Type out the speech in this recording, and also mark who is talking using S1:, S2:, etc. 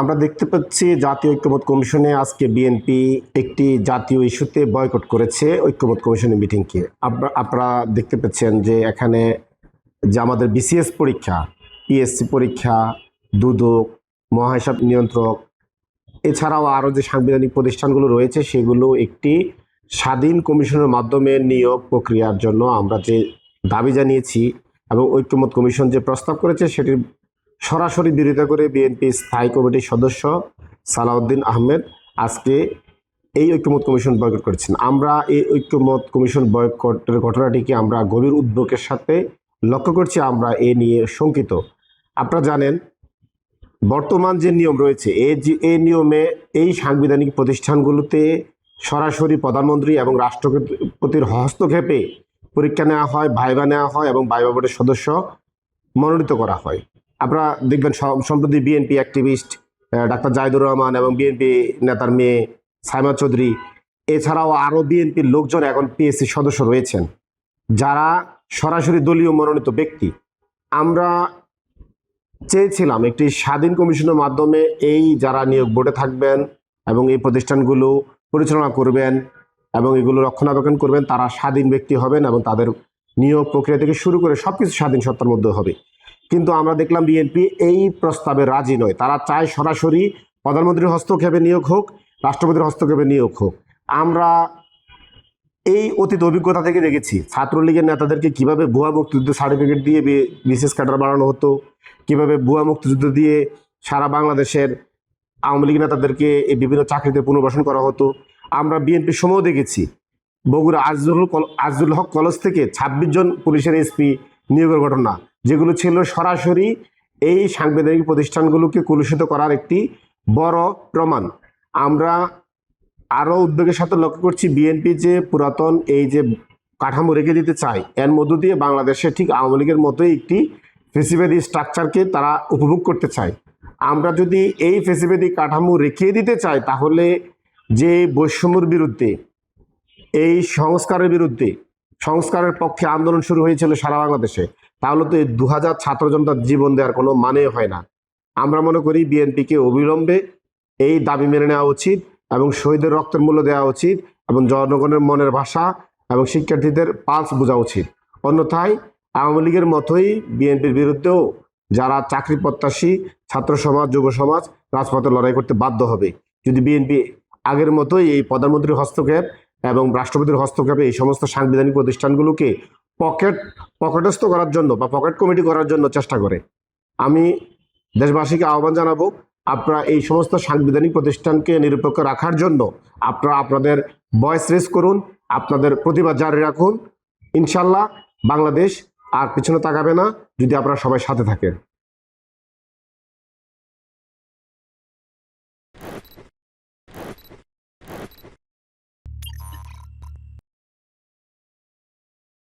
S1: আমরা দেখতে পাচ্ছি জাতীয় ঐক্যমত কমিশনে আজকে বিএনপি একটি জাতীয় ইস্যুতে বয়কট করেছে ঐক্যমত কমিশনের মিটিংকে। আপনারা দেখতে পাচ্ছেন যে এখানে যে আমাদের বিসিএস পরীক্ষা, পিএসসি পরীক্ষা, দুদক মহাহিসাব নিয়ন্ত্রক, এছাড়াও আরও যে সাংবিধানিক প্রতিষ্ঠানগুলো রয়েছে সেগুলো একটি স্বাধীন কমিশনের মাধ্যমে নিয়োগ প্রক্রিয়ার জন্য আমরা যে দাবি জানিয়েছি এবং ঐক্যমত কমিশন যে প্রস্তাব করেছে সেটির সরাসরি বিরোধিতা করে বিএনপি স্থায়ী কমিটির সদস্য সালাউদ্দিন আহমেদ আজকে এই ঐক্যমত কমিশন বয়কট করেছেন। আমরা এই ঐক্যমত কমিশন বয়কটের ঘটনাটিকে আমরা গভীর উদ্বেগের সাথে লক্ষ্য করছি, আমরা এ নিয়ে শঙ্কিত। আপনারা জানেন, বর্তমান যে নিয়ম রয়েছে যে এই নিয়মে এই সাংবিধানিক প্রতিষ্ঠানগুলোতে সরাসরি প্রধানমন্ত্রী এবং রাষ্ট্রপতির হস্তক্ষেপে পরীক্ষা নেওয়া হয়, ভাইবা নেওয়া হয় এবং ভাইবা বোর্ডের সদস্য মনোনীত করা হয়। আপনারা দেখবেন সম্প্রতি BNP activist doctor Zahidur Rahman এবং বিএনপি নেতার মেয়ে সাইমা চৌধুরী, এছাড়াও আরও বিএনপির লোকজন এখন পিএসসি সদস্য রয়েছেন। যারা সরাসরি দলীয় মনোনীত ব্যক্তি। আমরা চেয়েছিলাম একটি স্বাধীন কমিশনের মাধ্যমে এই যারা নিয়োগ বোর্ডে থাকবেন এবং এই প্রতিষ্ঠানগুলো পরিচালনা করবেন এবং এগুলো রক্ষণাবেক্ষণ করবেন, তারা স্বাধীন ব্যক্তি হবেন এবং তাদের নিয়োগ প্রক্রিয়া থেকে শুরু করে সব কিছু স্বাধীন সত্তার মধ্যে হবে। কিন্তু আমরা দেখলাম বিএনপি এই প্রস্তাবে রাজি নয়। তারা চায় সরাসরি প্রধানমন্ত্রীর হস্তক্ষেপে নিয়োগ হোক, রাষ্ট্রপতির হস্তক্ষেপে নিয়োগ হোক। আমরা এই অতীত অভিজ্ঞতা থেকে দেখেছি, ছাত্রলীগের নেতাদেরকে কীভাবে ভুয়া মুক্তিযুদ্ধ সার্টিফিকেট দিয়ে বিশেষ ক্যাডার বাড়ানো হতো, কীভাবে ভুয়া মুক্তিযুদ্ধ দিয়ে সারা বাংলাদেশের আওয়ামী লীগ নেতাদেরকে এই বিভিন্ন চাকরিতে পুনর্বাসন করা হতো। আমরা বিএনপির সময়ও দেখেছি, বগুড়া আজদুল কল- আজদুল হক কলেজ থেকে ছাব্বিশ জন পুলিশের এসপি নিয়োগের ঘটনা। যেগুলো ছিল সরাসরি এই সাংবিধানিক প্রতিষ্ঠানগুলোকে কলুষিত করার একটি বড় প্রমাণ। আমরা আরও উদ্যোগের সাথে লক্ষ্য করছি, বিএনপি যে পুরাতন এই যে কাঠামো রেখে দিতে চায়, এর মধ্য দিয়ে বাংলাদেশে ঠিক আওয়ামী লীগের মতোই একটি ফেসিবাদী স্ট্রাকচারকে তারা উপভোগ করতে চায়। আমরা যদি এই ফেসিবাদী কাঠামো রেখে দিতে চাই, তাহলে যে বৈষম্যর বিরুদ্ধে, এই সংস্কারের বিরুদ্ধে, সংস্কারের পক্ষে আন্দোলন শুরু হয়েছিল সারা বাংলাদেশে তাহলে তো এই দু হাজার ছাত্র জনতার জীবন দেওয়ার কোনো মানে হয় না। আমরা মনে করি বিএনপিকে অবিলম্বে এই দাবি মেনে নেওয়া উচিত এবং শহীদের রক্তের মূল্য দেওয়া উচিত এবং জনগণের মনের ভাষা এবং শিক্ষার্থীদের পালস বোঝা উচিত। অন্যথায় আওয়ামী লীগের মতোই বিএনপির বিরুদ্ধেও যারা চাকরি প্রত্যাশী, ছাত্র সমাজ, যুব সমাজ রাজপথে লড়াই করতে বাধ্য হবে। যদি বিএনপি আগের মতোই এই প্রধানমন্ত্রীর হস্তক্ষেপ এবং রাষ্ট্রপতির হস্তক্ষেপে এই সমস্ত সাংবিধানিক প্রতিষ্ঠানগুলোকে পকেট, পকেটস্থ করার জন্য বা পকেট কমিটি করার জন্য চেষ্টা করে। আমি দেশবাসীকে আহ্বান জানাব, আপনারা এই সমস্ত সাংবিধানিক প্রতিষ্ঠানকে নিরপেক্ষ রাখার জন্য আপনারা আপনাদের ভয়েস রেস করুন, আপনাদের প্রতিবাদ জারি রাখুন। ইনশাল্লাহ বাংলাদেশ আর পিছনে তাকাবে না যদি আপনারা সবাই সাথে থাকেন।